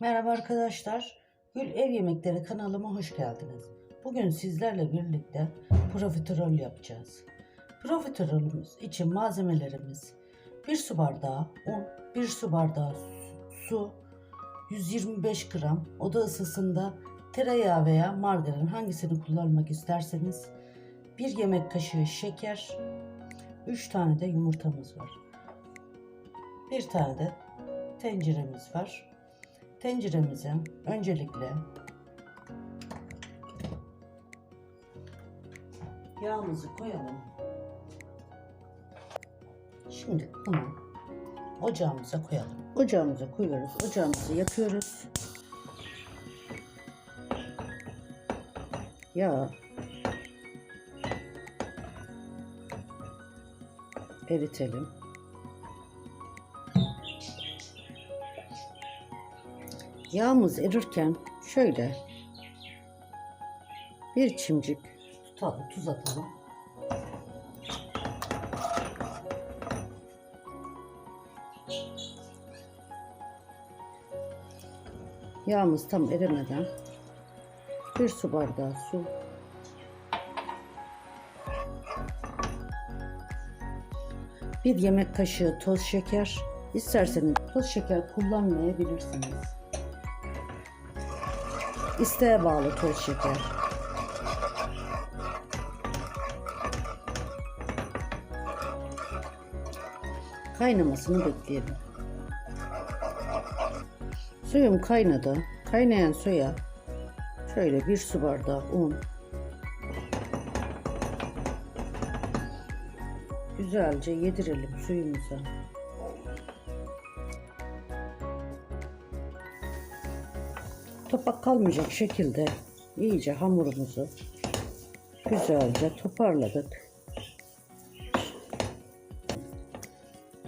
Merhaba arkadaşlar. Gül Ev Yemekleri kanalıma hoş geldiniz. Bugün sizlerle birlikte profiterol yapacağız. Profiterolümüz için malzemelerimiz 1 su bardağı un, 1 su bardağı su, 125 gram oda ısısında tereyağı veya margarin hangisini kullanmak isterseniz 1 yemek kaşığı şeker, 3 tane de yumurtamız var. Bir tane de tenceremiz var. Tenceremize öncelikle yağımızı koyalım. Şimdi bunu ocağımıza koyalım. Ocağımıza koyuyoruz. Ocağımızı yakıyoruz. Yağ eritelim. Yağımız erirken şöyle bir çimcik tutalım, tuz atalım. Yağımız tam erimeden bir su bardağı su bir yemek kaşığı toz şeker isterseniz toz şeker kullanmayabilirsiniz. İsteğe bağlı toz şeker. Kaynamasını bekleyelim. Suyum kaynadı. Kaynayan suya şöyle bir su bardağı un. Güzelce yedirelim suyumuza. topak kalmayacak şekilde iyice hamurumuzu güzelce toparladık.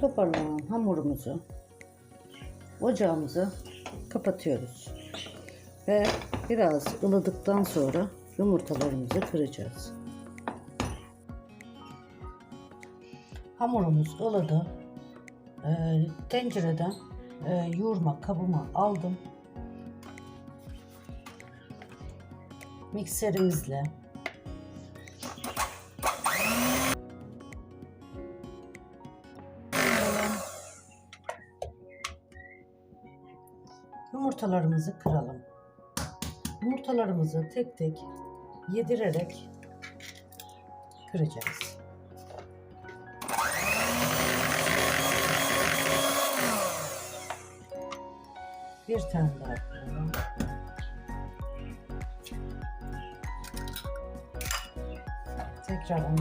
Toparlanan hamurumuzu ocağımızı kapatıyoruz. Ve biraz ılıdıktan sonra yumurtalarımızı kıracağız. Hamurumuz ılıdı. Ee, tencereden e, yoğurma kabıma aldım. mikserimizle yumurtalarımızı kıralım. Yumurtalarımızı tek tek yedirerek kıracağız. Bir tane daha kıralım. Tekrar onu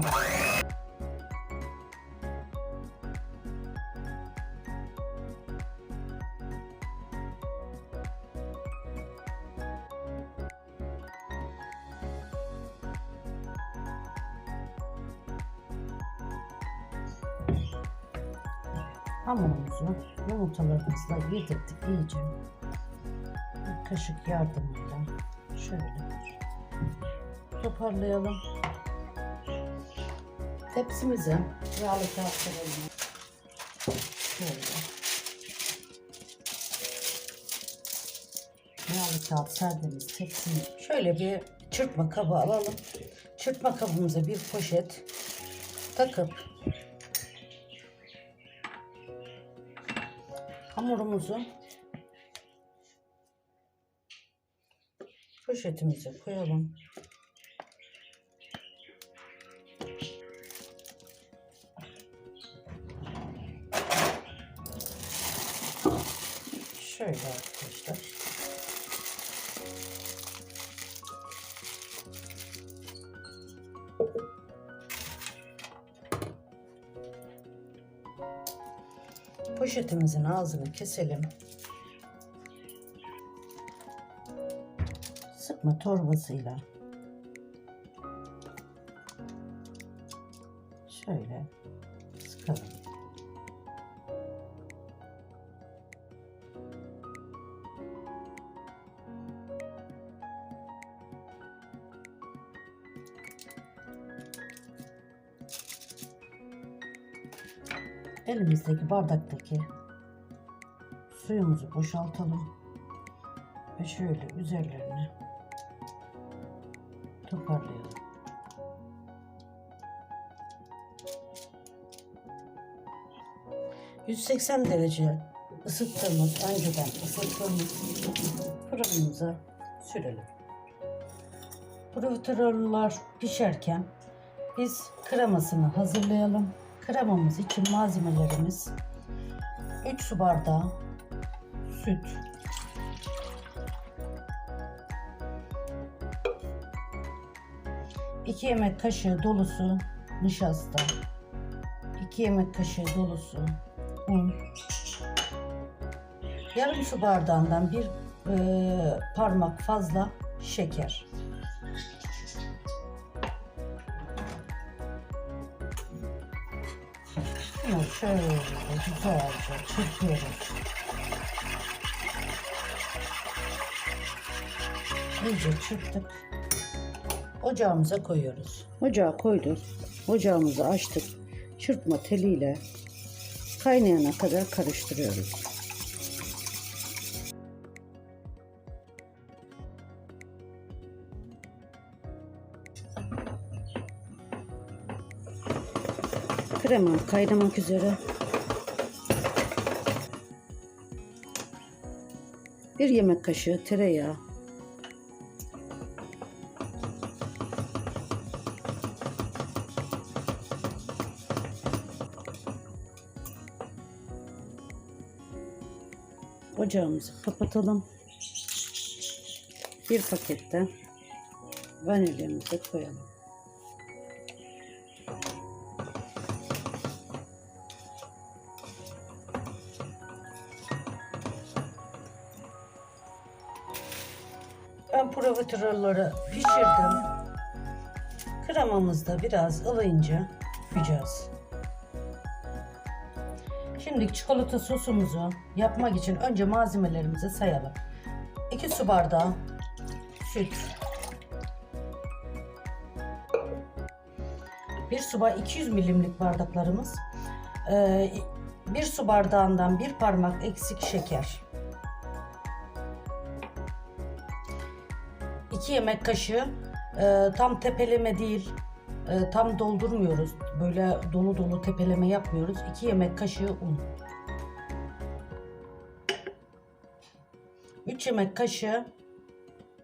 Hamurumuzu yumurtalarımızla yedirdik iyice. Kaşık yardımıyla şöyle toparlayalım. Tepsimize yağlı kağıt. Şöyle. Yağlı kağıt serdiğimiz tepsimi şöyle bir çırpma kabı alalım. Çırpma kabımıza bir poşet takıp hamurumuzu poşetimize koyalım. Şöyle arkadaşlar. Poşetimizin ağzını keselim. Sıkma torbasıyla şöyle sıkalım. elimizdeki bardaktaki suyumuzu boşaltalım ve şöyle üzerlerine toparlayalım. ...180 derece ısıttığımız, önceden ısıttığımız fırınımıza sürelim. Profiterollar pişerken biz kremasını hazırlayalım. Kremamız için malzemelerimiz 3 su bardağı süt, 2 yemek kaşığı dolusu nişasta, 2 yemek kaşığı dolusu un, yarım su bardağından bir e, parmak fazla şeker. Bunu şöyle güzelce çırpıyoruz. İyice çırptık. Ocağımıza koyuyoruz. Ocağa koyduk. Ocağımızı açtık. Çırpma teliyle kaynayana kadar karıştırıyoruz. Krema kaynamak üzere. Bir yemek kaşığı tereyağı. Ocağımızı kapatalım. Bir pakette vanilyamızı koyalım. Ben profiterolları pişirdim. Kremamız da biraz ılıyınca koyacağız. Şimdi çikolata sosumuzu yapmak için önce malzemelerimizi sayalım. 2 su bardağı süt. 1 su bardağı 200 milimlik bardaklarımız. 1 su bardağından bir parmak eksik şeker. 2 yemek kaşığı e, tam tepeleme değil e, tam doldurmuyoruz. Böyle dolu dolu tepeleme yapmıyoruz. 2 yemek kaşığı un. 3 yemek kaşığı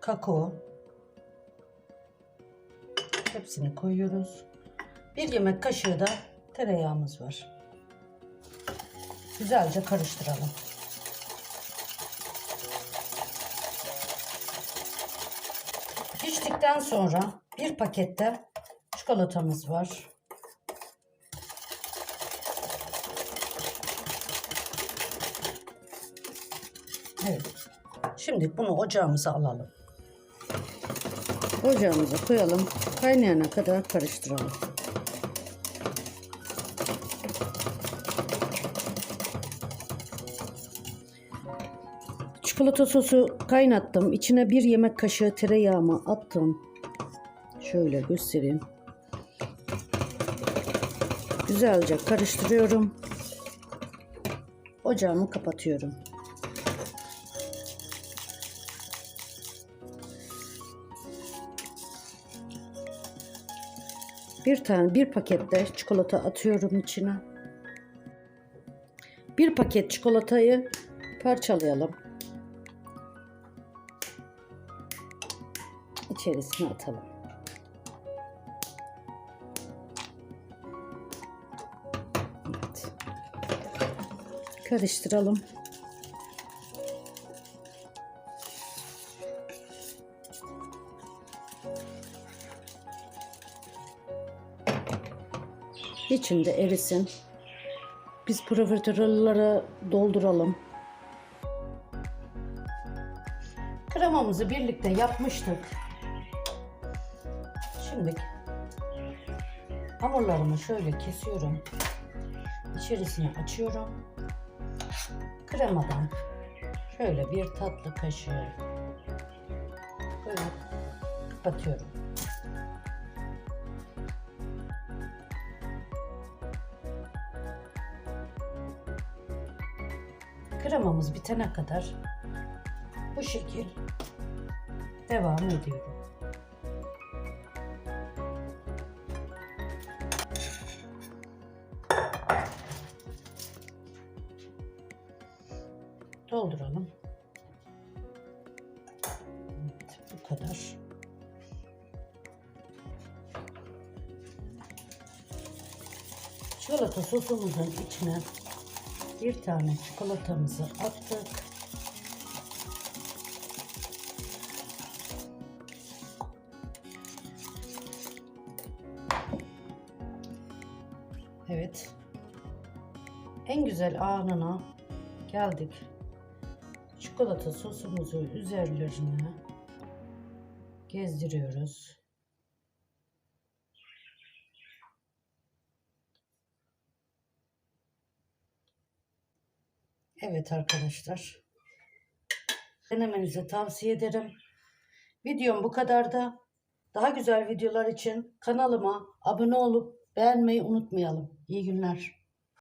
kakao. Hepsini koyuyoruz. 1 yemek kaşığı da tereyağımız var. Güzelce karıştıralım. Piştikten sonra bir pakette çikolatamız var. Evet. Şimdi bunu ocağımıza alalım. Ocağımıza koyalım. Kaynayana kadar karıştıralım. Çikolata sosu kaynattım. İçine bir yemek kaşığı tereyağımı attım. Şöyle göstereyim. Güzelce karıştırıyorum. Ocağımı kapatıyorum. Bir tane bir pakette çikolata atıyorum içine. Bir paket çikolatayı parçalayalım. içerisine atalım. Evet. Karıştıralım. İçinde erisin. Biz profiterolları dolduralım. Kremamızı birlikte yapmıştık. Şimdi hamurlarımı şöyle kesiyorum. İçerisine açıyorum. Kremadan şöyle bir tatlı kaşığı koyup kapatıyorum. Kremamız bitene kadar bu şekil devam ediyorum. Dolduralım. Evet, bu kadar. Çikolata sosumuzun içine bir tane çikolatamızı attık. Evet. En güzel anına geldik. Çikolata sosumuzu üzerlerine gezdiriyoruz. Evet arkadaşlar. Denemenizi tavsiye ederim. Videom bu kadar da. Daha güzel videolar için kanalıma abone olup beğenmeyi unutmayalım. İyi günler.